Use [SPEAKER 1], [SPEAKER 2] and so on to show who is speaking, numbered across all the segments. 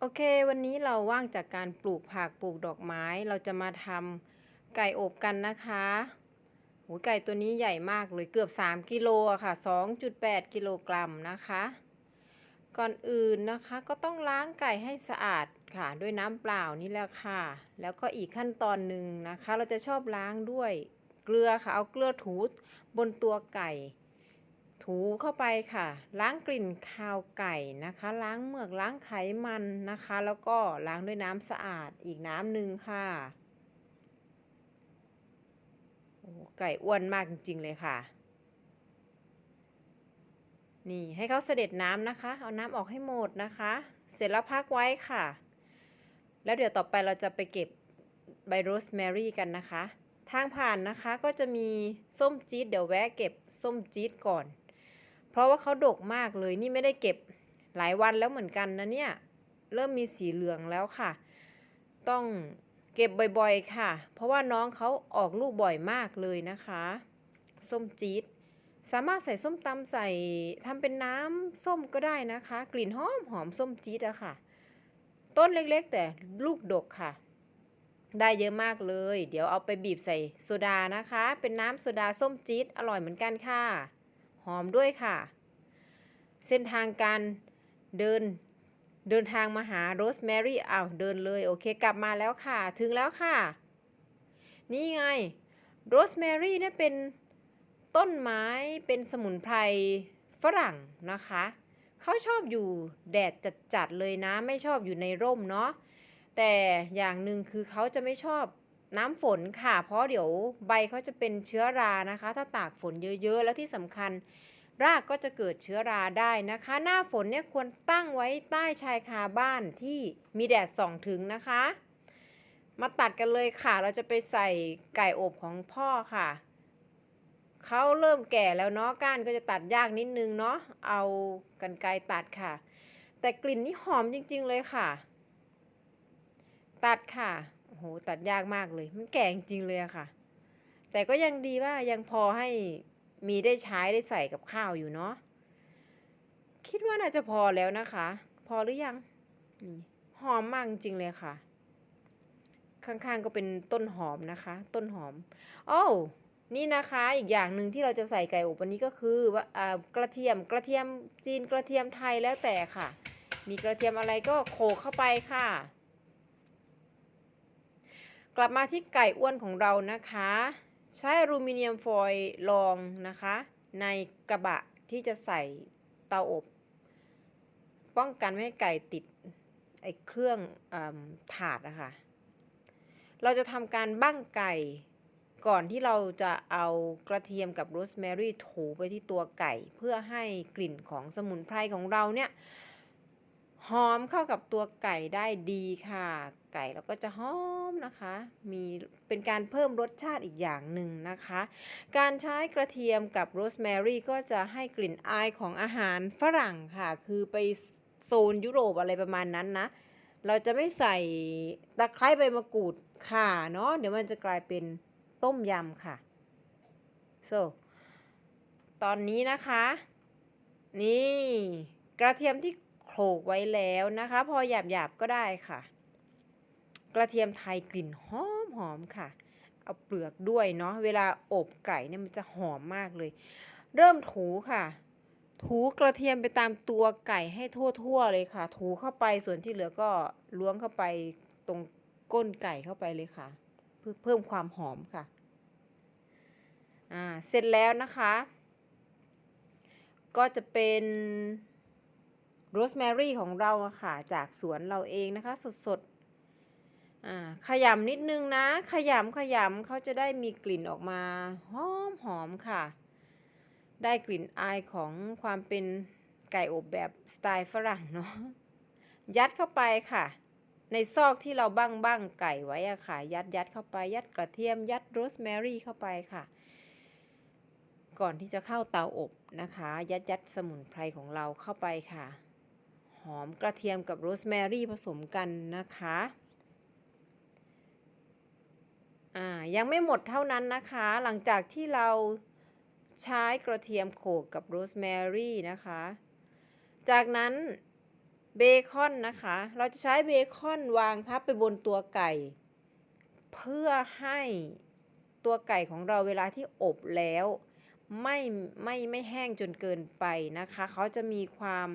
[SPEAKER 1] โอเค วันนี้เราว่างจากการปลูกผักปลูกดอกไม้ เราจะมาทำไก่อบกันนะคะโหไก่ตัวนี้ใหญ่มากเลยเกือบ 3 กิโลอะค่ะ 2.8 กิโลกรัมนะคะ ก่อนอื่นนะคะก็ต้องล้างไก่ให้สะอาดค่ะ ด้วยน้ำเปล่านี่แหละค่ะ แล้วก็อีกขั้นตอนหนึ่งนะคะ เราจะชอบล้างด้วยเกลือค่ะ เอาเกลือถูบนตัวไก่ ถูเข้าไปค่ะ ล้างกลิ่นคาวไก่นะคะ ล้างเมือกล้างไขมันนะคะ แล้วก็ล้างด้วยน้ำสะอาดอีกน้ำหนึ่งค่ะโอ้ไก่อ้วนมากจริง ๆ เลยค่ะ นี่ให้เขาเสด็จน้ำนะคะ เอาน้ำออกให้หมดนะคะ เสร็จแล้วพักไว้ค่ะ แล้วเดี๋ยวต่อไปเราจะไปเก็บใบโรสแมรี่กันนะคะ ทางผ่านนะคะก็จะมีส้มจี๊ดเดี๋ยวแวะเก็บส้มจี๊ดก่อน เพราะว่าเขาดกมากเลยนี่ไม่ได้เก็บหลายวันแล้วเหมือนกันนะเนี่ย เริ่มมีสีเหลืองแล้วค่ะ ต้องเก็บบ่อยๆ ค่ะ เพราะว่าน้องเขาออกลูกบ่อยมากเลยนะคะ ส้มจี๊ดสามารถใส่ส้มตำใส่ทำเป็นน้ำส้มก็ได้นะคะ กลิ่นหอมหอมส้มจี๊ดอะค่ะ ต้นเล็กๆ แต่ลูกดกค่ะ ได้เยอะมากเลย เดี๋ยวเอาไปบีบใส่โซดานะคะ เป็นน้ำโซดาส้มจี๊ดอร่อยเหมือนกันค่ะ อมด้วยค่ะ เส้นทางการเดินเดินทางมาหาโรสแมรี่อ้าวเดินเลย โอเค กลับมาแล้วค่ะ ถึงแล้วค่ะ นี่ไงโรสแมรี่เนี่ยเป็นต้นไม้เป็นสมุนไพรฝรั่งนะคะ เขาชอบอยู่แดดจัดๆเลยนะ ไม่ชอบอยู่ในร่มเนาะแต่อย่างหนึ่งคือเขาจะไม่ชอบ น้ำฝนค่ะ เพราะเดี๋ยวใบเขาจะเป็นเชื้อรานะคะ ถ้าตากฝนเยอะๆ แล้วที่สำคัญ รากก็จะเกิดเชื้อราได้นะคะ หน้าฝนเนี่ยควรตั้งไว้ใต้ชายคาบ้านที่มีแดดส่องถึงนะคะ มาตัดกันเลยค่ะ เราจะไปใส่ไก่อบของพ่อค่ะเขาเริ่มแก่แล้วเนาะก้านก็จะตัดยากนิดนึงเนาะเอากันไกรตัดค่ะ แต่กลิ่นนี่หอมจริง ๆ เลยค่ะ ตัดค่ะ โอ้โหตัดยากมากเลย มันแก่จริงเลยอะค่ะ แต่ก็ยังดีว่ายังพอให้มีได้ใช้ได้ใส่กับข้าวอยู่เนาะคิดว่าน่าจะพอแล้วนะคะ พอหรือยังนี่หอมมากจริงเลยค่ะ ข้างๆก็เป็นต้นหอมนะคะ ต้นหอมโอ้วนี่นะคะอีกอย่างหนึ่งที่เราจะใส่ไก่อบวันนี้ก็คือว่ากระเทียมกระเทียมจีนกระเทียมไทยแล้วแต่ค่ะ มีกระเทียมอะไรก็โขลกเข้าไปค่ะ กลับมาที่ไก่อ้วนของเรานะคะ ใช้อลูมิเนียมฟอยล์รองนะคะ ในกระบะที่จะใส่เตาอบ ป้องกันไม่ให้ไก่ติดไอ้เครื่องอถาดนะคะเราจะทำการบั้งไก่ก่อนที่เราจะเอากระเทียมกับโรสแมรี่ถูไปที่ตัวไก่ เพื่อให้กลิ่นของสมุนไพรของเราเนี่ย หอมเข้ากับตัวไก่ได้ดีค่ะ ไก่เราก็จะหอมนะคะ มีเป็นการเพิ่มรสชาติอีกอย่างหนึ่งนะคะ การใช้กระเทียมกับโรสแมรี่ก็จะให้กลิ่นอายของอาหารฝรั่งค่ะ คือไปโซนยุโรปอะไรประมาณนั้นนะ เราจะไม่ใส่ตะไคร้ใบมะกรูดค่ะเนาะเดี๋ยวมันจะกลายเป็นต้มยำค่ะ so ตอนนี้นะคะ นี่ กระเทียมที่ ลกไว้แล้วนะคะ พอหยาบๆก็ได้ค่ะ กระเทียมไทยกลิ่นหอมหอมค่ะ เอาเปลือกด้วยเนาะเวลาอบไก่เนี่ยมันจะหอมมากเลย เริ่มถูค่ะ ถูกระเทียมไปตามตัวไก่ให้ทั่วๆเลยค่ะ ถูเข้าไปส่วนที่เหลือก็ล้วงเข้าไปตรงก้นไก่เข้าไปเลยค่ะ เพื่อเพิ่มความหอมค่ะอ่าเสร็จแล้วนะคะ ก็จะเป็น โรสแมรี่ของเราค่ะจากสวนเราเองนะคะ สดๆขยำนิดนึงนะ ขยำขยำเขาจะได้มีกลิ่นออกมาหอมหอมค่ะ ได้กลิ่นอายของความเป็นไก่อบแบบสไตล์ฝรั่งเนาะยัดเข้าไปค่ะ ในซอกที่เราบั้งบั้งไก่ไว้อะค่ะ ยัดยัดเข้าไปยัดกระเทียม ยัดโรสแมรี่เข้าไปค่ะ ก่อนที่จะเข้าเตาอบนะคะ ยัดยัดสมุนไพรของเราเข้าไปค่ะ หอมกระเทียมกับโรสแมรี่ผสมกันนะคะอ่ายังไม่หมดเท่านั้นนะคะ หลังจากที่เราใช้กระเทียมโขกกับโรสแมรี่นะคะ จากนั้นเบคอนนะคะ เราจะใช้เบคอนวางทับไปบนตัวไก่ เพื่อให้ตัวไก่ของเราเวลาที่อบแล้ว ไม่ไม่ไม่แห้งจนเกินไปนะคะ เขาจะมีความ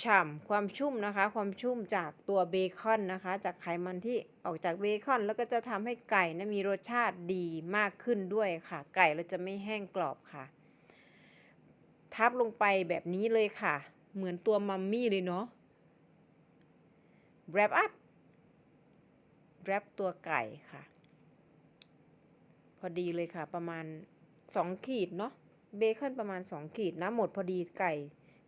[SPEAKER 1] ฉ่ำความชุ่มนะคะ ความชุ่มจากตัวเบคอนนะคะ จากไขมันที่ออกจากเบคอน แล้วก็จะทำให้ไก่นะมีรสชาติดีมากขึ้นด้วยค่ะ ไก่เราจะไม่แห้งกรอบค่ะ ทับลงไปแบบนี้เลยค่ะ เหมือนตัวมัมมี่เลยเนาะ wrap up wrap ตัวไก่ค่ะ พอดีเลยค่ะ ประมาณ 2 ขีดเนาะเบคอนประมาณ 2 ขีดนะ หมดพอดีไก่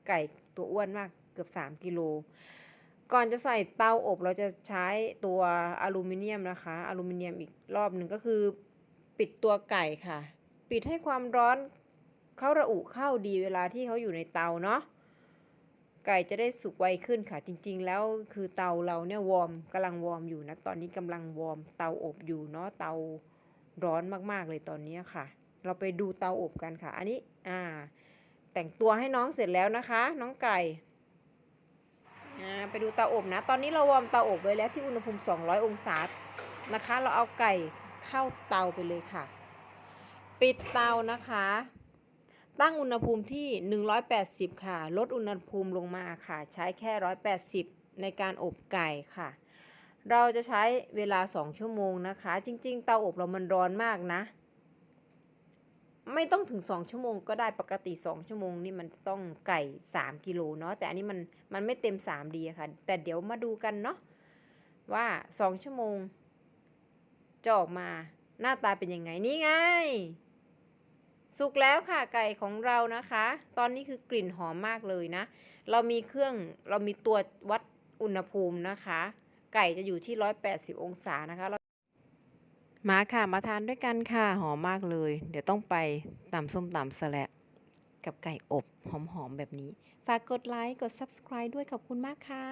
[SPEAKER 1] ไก่ตัวอ้วนมาก กือบ 3 กิโล ก่อนจะใส่เตาอบเราจะใช้ตัวอลูมิเนียมนะคะ อลูมิเนียมอีกรอบหนึ่งก็คือ ปิดตัวไก่ค่ะ ปิดให้ความร้อนเขาระอุเข้าดีเวลาที่เขาอยู่ในเตาเนาะไก่จะได้สุกไวขึ้นค่ะ จริง ๆ แล้วคือเตาเราเนี่ยวอร์มกำลังวอร์มอยู่นะตอนนี้กำลังวอร์มเตาอบอยู่เนาะเตาร้อนมากๆเลยตอนนี้ค่ะ เราไปดูเตาอบกันค่ะ อันนี้อ่า แต่งตัวให้น้องเสร็จแล้วนะคะ น้องไก่ ไปดูเตาอบนะ ตอนนี้เราวอร์มเตาอบไว้แล้วที่อุณหภูมิ 200 องศา นะคะ เราเอาไก่เข้าเตาไปเลยค่ะ ปิดเตานะคะ ตั้งอุณหภูมิที่ 180 ค่ะ ลดอุณหภูมิลงมาค่ะ ใช้แค่ 180 ในการอบไก่ค่ะ เราจะใช้เวลา 2 ชั่วโมงนะคะ จริง ๆ เตาอบเรามันร้อนมากนะ ไม่ต้องถึง 2 ชั่วโมงก็ได้ปกติ 2 ชั่วโมงนี่มันต้องไก่ 3 กิโลเนาะแต่อันนี้มันมันไม่เต็ม 3 ดีอะค่ะ แต่เดี๋ยวมาดูกันเนาะว่า 2 ชั่วโมงจะออกมาหน้าตาเป็นยังไงนี่ไง สุกแล้วค่ะไก่ของเรานะคะ ตอนนี้คือกลิ่นหอมมากเลยนะ เรามีเครื่องเรามีตัววัดอุณหภูมินะคะ ไก่จะอยู่ที่ 180 องศานะคะ มาค่ะมาทานด้วยกันค่ะหอมมากเลย เดี๋ยวต้องไปตำส้มตำสละกับไก่อบหอมๆแบบนี้ ฝากกดไลค์ กด subscribe ด้วยขอบคุณมากค่ะ